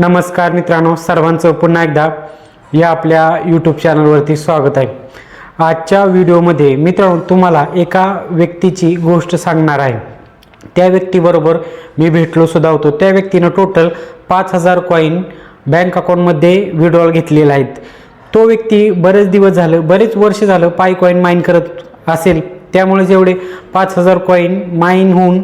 नमस्कार मित्रांनो सर्वांचं पुन्हा एकदा या आपल्या यूट्यूब चॅनलवरती स्वागत आहे. आजच्या व्हिडिओमध्ये मित्रांनो तुम्हाला एका व्यक्तीची गोष्ट सांगणार आहे. त्या व्यक्तीबरोबर मी भेटलो सुद्धा होतो. त्या व्यक्तीनं टोटल पाच हजार कॉईन बँक अकाउंटमध्ये विड्रॉल घेतलेले आहेत. तो व्यक्ती बरेच दिवस झालं बरेच वर्ष झालं पाय कॉईन माईन करत असेल. त्यामुळे जेवढे पाच हजार कॉईन माईन होऊन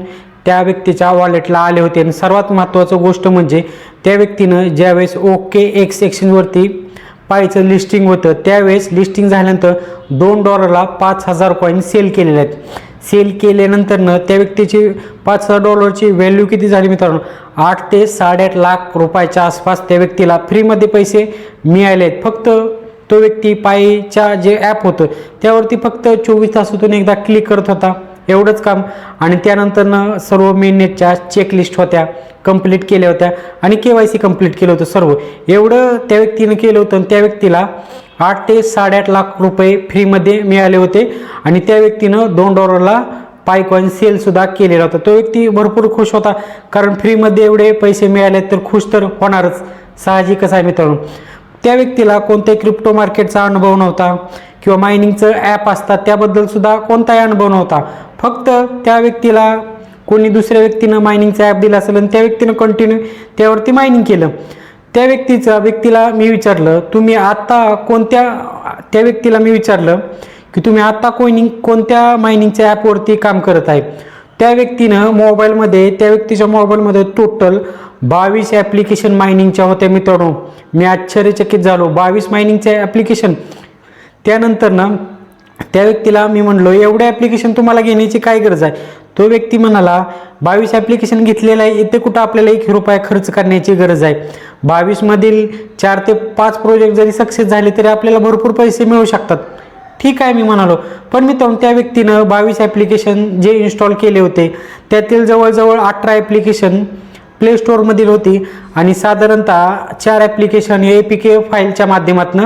त्या व्यक्तीच्या वॉलेटला आले होते. आणि सर्वात महत्त्वाचं गोष्ट म्हणजे त्या व्यक्तीनं ज्यावेळेस ओके एक्स एक्सचेंजवरती पायचं लिस्टिंग होतं त्यावेळेस लिस्टिंग झाल्यानंतर दोन डॉलरला पाच हजार कॉईन सेल केलेले आहेत. सेल केल्यानंतरनं त्या व्यक्तीची पाच हजार डॉलरची व्हॅल्यू किती झाली मित्रांनो? आठ ते साडेआठ लाख रुपयाच्या आसपास त्या व्यक्तीला फ्रीमध्ये पैसे मिळाले आहेत. फक्त तो व्यक्ती पायीच्या जे ॲप होतं त्यावरती फक्त चोवीस तासातून एकदा क्लिक करत होता. एवढंच काम. आणि त्यानंतरनं सर्व मेननेटच्या चेकलिस्ट होत्या कंप्लीट केल्या होत्या. आणि के वाय सी कंप्लीट केलं होतं सर्व. एवढं त्या व्यक्तीनं केलं होतं आणि त्या व्यक्तीला आठ ते साडेआठ लाख रुपये फ्रीमध्ये मिळाले होते. आणि त्या व्यक्तीनं दोन डॉलरला पायकॉईन सेलसुद्धा केलेला होता. तो व्यक्ती भरपूर खुश होता. कारण फ्रीमध्ये एवढे पैसे मिळाले तर खुश तर होणारच. साहजिकच आहे मित्रांनो. त्या व्यक्तीला कोणत्याही क्रिप्टो मार्केटचा अनुभव नव्हता किंवा मायनिंगचं ॲप असतात त्याबद्दल सुद्धा कोणताही अनुभव नव्हता. फक्त त्या व्यक्तीला कोणी दुसऱ्या व्यक्तीनं मायनिंगचं ॲप दिलं असेल आणि त्या व्यक्तीनं कंटिन्यू त्यावरती मायनिंग केलं. त्या व्यक्तीचा व्यक्तीला मी विचारलं तुम्ही आत्ता कोणत्या त्या व्यक्तीला मी विचारलं की तुम्ही आत्ता कोणी कोणत्या मायनिंगच्या ॲपवरती काम करत आहे? त्या व्यक्तीनं मोबाईलमध्ये त्या व्यक्तीच्या मोबाईलमध्ये टोटल बावीस ॲप्लिकेशन मायनिंगच्या होत्या मित्रांनो. मी आश्चर्यचकित झालो. बावीस मायनिंगच्या ॲप्लिकेशन त्यानंतर ना त्या व्यक्तीला मी म्हणलो एवढे ॲप्लिकेशन तुम्हाला घेण्याची काय गरज आहे? तो व्यक्ती म्हणाला बावीस ॲप्लिकेशन घेतलेलं आहे इथे कुठं आपल्याला एक रुपया खर्च करण्याची गरज आहे? बावीसमधील चार ते पाच प्रोजेक्ट जरी सक्सेस झाले तरी आपल्याला भरपूर पैसे मिळू शकतात. ठीक आहे मी म्हणालो. पण मित्रांनो त्या व्यक्तीनं बावीस ॲप्लिकेशन जे इन्स्टॉल केले होते त्यातील जवळजवळ अठरा ॲप्लिकेशन प्ले स्टोअरमधील होती आणि साधारणतः चार ॲप्लिकेशन ए पी के फाईलच्या माध्यमातून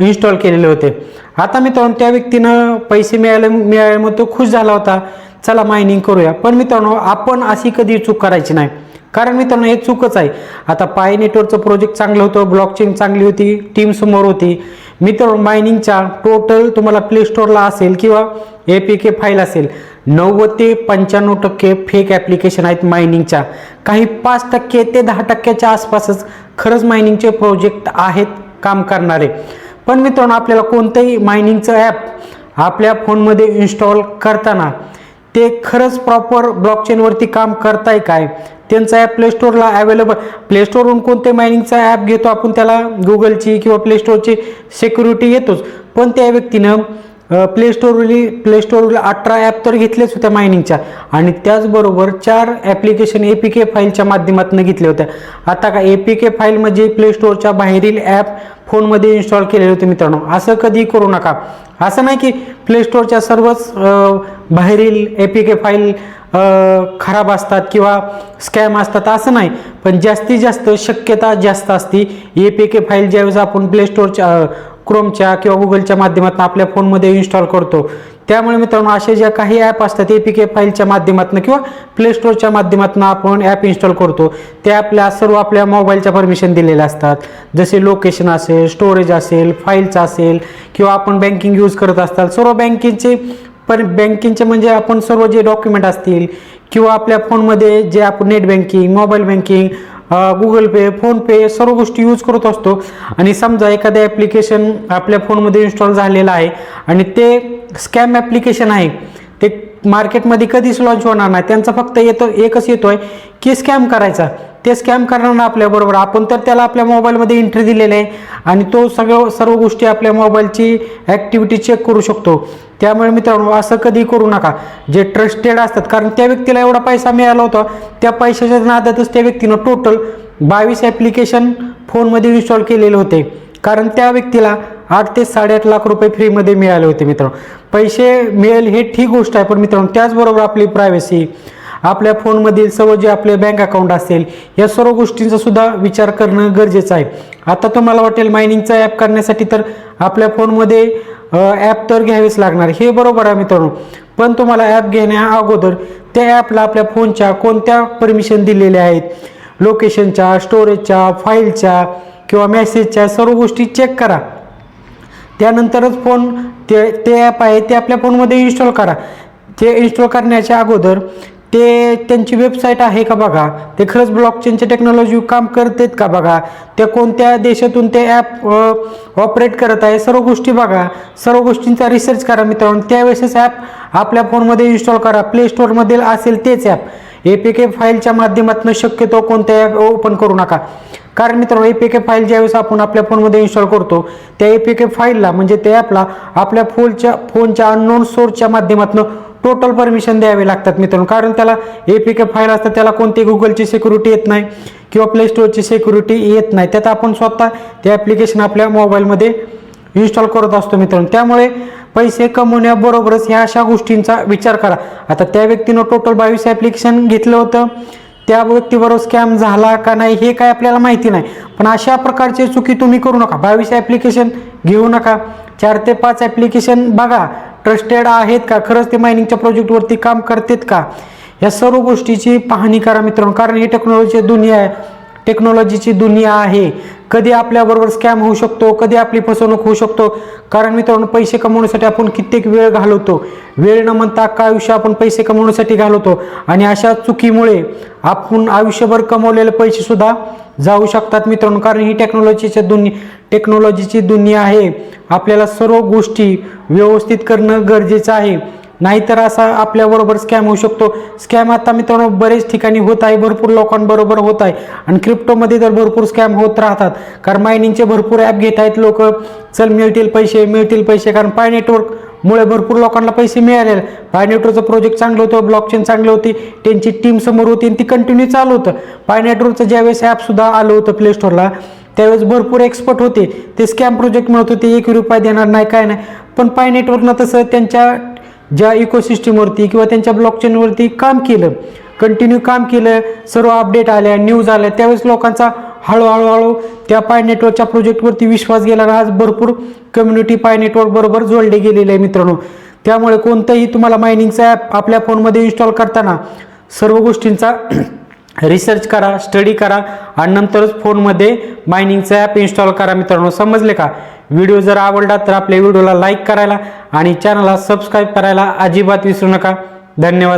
इन्स्टॉल केलेले होते. आता मित्रांनो त्या व्यक्तीनं पैसे मिळाले मिळाल्यामुळे तो खुश झाला होता. चला मायनिंग करूया. पण मित्रांनो आपण अशी कधी चूक करायची नाही. कारण मित्रांनो हे चूकच आहे. आता पाय नेटवर्कचं प्रोजेक्ट चांगलं होतं ब्लॉकचेन चांगली होती टीम समोर होती. मित्रांनो मायनिंगच्या टोटल तुम्हाला प्ले स्टोअरला असेल किंवा ए पी के फाईल असेल नव्वद ते पंच्याण्णव टक्के फेक ॲप्लिकेशन आहेत मायनिंगच्या. काही पाच टक्के ते दहा टक्क्याच्या आसपासच खरंच मायनिंगचे प्रोजेक्ट आहेत काम करणारे. पण मित्रांनो आपल्याला कोणतंही मायनिंगचं ॲप आपल्या फोनमध्ये इन्स्टॉल करताना ते खरंच प्रॉपर ब्लॉकचेनवरती काम करताय काय? त्यांचा ॲप प्लेस्टोरला अवेलेबल प्लेस्टोरवरून कोणते मायनिंगचा ॲप घेतो आपण त्याला? गुगलची किंवा प्लेस्टोरची सिक्युरिटी येतोच. पण त्या व्यक्तीनं प्लेस्टोरवरली प्लेस्टोरवरील अठरा ॲप तर घेतलेच होत्या मायनिंगच्या आणि त्याचबरोबर चार ॲप्लिकेशन ए पी के फाईलच्या माध्यमातून घेतल्या होत्या. आता का ए पी के फाईल म्हणजे प्लेस्टोरच्या बाहेरील ॲप फोनमध्ये इन्स्टॉल केलेले होते मित्रांनो. असं कधी करू नका. असं नाही की प्लेस्टोरच्या सर्वच बाहेरील ए पी के फाईल खराब असतात किंवा स्कॅम असतात असं नाही. पण जास्तीत जास्त शक्यता जास्त असती. ए पी के फाईल ज्यावेळेस आपण प्ले स्टोअरच्या क्रोमच्या किंवा गुगलच्या माध्यमातून आपल्या फोनमध्ये इन्स्टॉल करतो. त्यामुळे मित्रांनो असे ज्या काही ॲप असतात ए पी के फाईलच्या माध्यमातून किंवा प्ले स्टोअरच्या माध्यमातून आपण ॲप इन्स्टॉल करतो ते आपल्या सर्व आपल्या मोबाईलच्या परमिशन दिलेल्या असतात. जसे लोकेशन असेल स्टोरेज असेल फाईलचं असेल किंवा आपण बँकिंग यूज करत असतात सर्व बँकिंगचे पण बँकिंगचे म्हणजे आपण सर्व जे डॉक्युमेंट असतील किंवा आपल्या फोनमध्ये जे आपण net banking mobile banking Google pay PhonePe सर्व गोष्टी यूज करत असतो. आणि समजा एखादं ॲप्लिकेशन आपल्या फोनमध्ये इन्स्टॉल झालेलं आहे आणि ते स्कॅम ॲप्लिकेशन आहे ते मार्केटमध्ये कधीच लॉन्च होणार नाही. त्यांचा फक्त येतो एकच येतोय की स्कॅम करायचा. ते स्कॅम करणार ना आपल्याबरोबर आपण तर त्याला आपल्या मोबाईलमध्ये एंट्री दिलेली आहे आणि तो सगळं सर्व गोष्टी आपल्या मोबाईलची ॲक्टिव्हिटी चेक करू शकतो. त्यामुळे मित्रांनो असं कधी करू नका. जे ट्रस्टेड असतात कारण त्या व्यक्तीला एवढा पैसा मिळाला होता त्या पैशाच्या नादातच त्या व्यक्तीनं टोटल बावीस ॲप्लिकेशन फोनमध्ये इन्स्टॉल केलेले होते. कारण त्या व्यक्तीला आठ ते साडेआठ लाख रुपये फ्रीमध्ये मिळाले होते मित्रांनो. पैसे मिळेल हे ठीक गोष्ट आहे पण मित्रांनो त्याचबरोबर आपली प्रायव्हसी आपल्या फोनमधील सर्व जे आपले बँक अकाउंट असेल या सर्व गोष्टींचा सुद्धा विचार करणं गरजेचं आहे. आता तुम्हाला वाटेल मायनिंगचा ॲप करण्यासाठी तर आपल्या फोनमध्ये ॲप तर घ्यावेच लागणार. हे बरोबर आहे मित्रांनो. पण तुम्हाला ॲप घेण्या अगोदर त्या ॲपला आपल्या फोनच्या कोणत्या परमिशन दिलेल्या आहेत? लोकेशनच्या स्टोरेजच्या फाईलच्या किंवा मेसेजच्या सर्व गोष्टी चेक करा. त्यानंतरच फोन ते ते ॲप आहे ते आपल्या फोनमध्ये इन्स्टॉल करा. ते इन्स्टॉल करण्याच्या अगोदर ते त्यांची वेबसाईट आहे का बघा? ते खरंच ब्लॉकचेनच्या टेक्नॉलॉजी काम करतेत का बघा? ते कोणत्या देशातून ते ॲप ऑपरेट करत आहे? सर्व गोष्टी बघा. सर्व गोष्टींचा रिसर्च करा मित्रांनो. त्यावेळेसच ॲप आपल्या फोनमध्ये इन्स्टॉल करा. प्ले स्टोअरमधील असेल तेच ॲप ए पी के फाईलच्या माध्यमातून शक्यतो कोणत्या ॲप ओपन करू नका. कारण मित्रांनो ए पी के फाईल ज्यावेळेस आपण आपल्या फोनमध्ये इन्स्टॉल करतो त्या ए पी के फाईलला म्हणजे त्या ॲपला आपल्या फोनच्या फोनच्या अननोन सोर्सच्या माध्यमातून टोटल परमिशन द्यावे लागतात मित्रांनो. कारण त्याला ए पी के फाईल असतात त्याला कोणती गुगलची सिक्युरिटी येत नाही किंवा प्ले स्टोअरची सिक्युरिटी येत नाही. त्यात आपण स्वतः ते ॲप्लिकेशन आपल्या मोबाईलमध्ये इन्स्टॉल करत असतो मित्रांनो. त्यामुळे पैसे कमवण्याबरोबरच ह्या अशा गोष्टींचा विचार करा. आता त्या व्यक्तीनं टोटल बावीस ॲप्लिकेशन घेतलं होतं. त्या व्यक्तीबरोबर स्कॅम झाला का नाही हे काय आपल्याला माहिती नाही. पण अशा प्रकारचे चुकी तुम्ही करू नका. बावीस ॲप्लिकेशन घेऊ नका. चार ते पाच ॲप्लिकेशन बघा. ट्रस्टेड आहेत का? खरंच ते मायनिंगच्या प्रोजेक्टवरती काम करतात का? या सर्व गोष्टीची पाहणी करा मित्रांनो. कारण ही टेक्नॉलॉजी दुनिया आहे. टेक्नॉलॉजीची दुनिया आहे. कधी आपल्याबरोबर स्कॅम होऊ शकतो कधी आपली फसवणूक होऊ शकतो. कारण मित्रांनो पैसे कमवण्यासाठी आपण कित्येक वेळ घालवतो. वेळ न म्हणता अख्खा आयुष्य आपण पैसे कमवण्यासाठी घालवतो. आणि अशा चुकीमुळे आपण आयुष्यभर कमवलेले पैसे सुद्धा जाऊ शकतात मित्रांनो. कारण ही टेक्नॉलॉजीच्या दुनि टेक्नॉलॉजीची दुनिया आहे. आपल्याला सर्व गोष्टी व्यवस्थित करणं गरजेचं आहे. नाहीतर असा आपल्याबरोबर स्कॅम होऊ शकतो. स्कॅम आता मित्रांनो बरेच ठिकाणी होत आहे. भरपूर लोकांबरोबर होत आहे. आणि क्रिप्टोमध्ये तर भरपूर स्कॅम होत राहतात. कारण मायनिंगचे भरपूर ॲप घेत आहेत लोक. चल मिळतील पैसे मिळतील पैसे. कारण पाय नेटवर्कमुळे भरपूर लोकांना पैसे मिळाले. पाय नेटवर्कचं प्रोजेक्ट चांगलं होतं. ब्लॉकचेन चांगली होती. त्यांची टीम समोर होती आणि ती कंटिन्यू चालू होतं. पाय नेटवर्कचं ज्यावेळेस ॲपसुद्धा आलं होतं प्ले स्टोअरला त्यावेळेस भरपूर एक्सपर्ट होते. ते स्कॅम प्रोजेक्ट मिळत होते एक रुपया देणार नाही काय नाही. पण पाय नेटवर्कनं तसं त्यांच्या ज्या इकोसिस्टीमवरती किंवा त्यांच्या ब्लॉकचेनवरती काम केलं कंटिन्यू काम केलं सर्व अपडेट आल्या न्यूज आल्या त्यावेळेस लोकांचा हळूहळूहळू त्या पाय नेटवर्कच्या प्रोजेक्टवरती विश्वास गेला आज भरपूर कम्युनिटी पाय नेटवर्क बरोबर जोडले गेलेले आहे मित्रांनो. त्यामुळे कोणतंही तुम्हाला मायनिंगचा ॲप आपल्या फोनमध्ये इन्स्टॉल करताना सर्व गोष्टींचा रिसर्च करा स्टडी करा आणि नंतरच फोनमध्ये मायनिंगचा ॲप इन्स्टॉल करा मित्रांनो. समजले का? व्हिडिओ जर आवडला तर आपल्या व्हिडिओला लाईक करायला आणि चॅनलला सबस्क्राईब करायला अजिबात विसरू नका. धन्यवाद.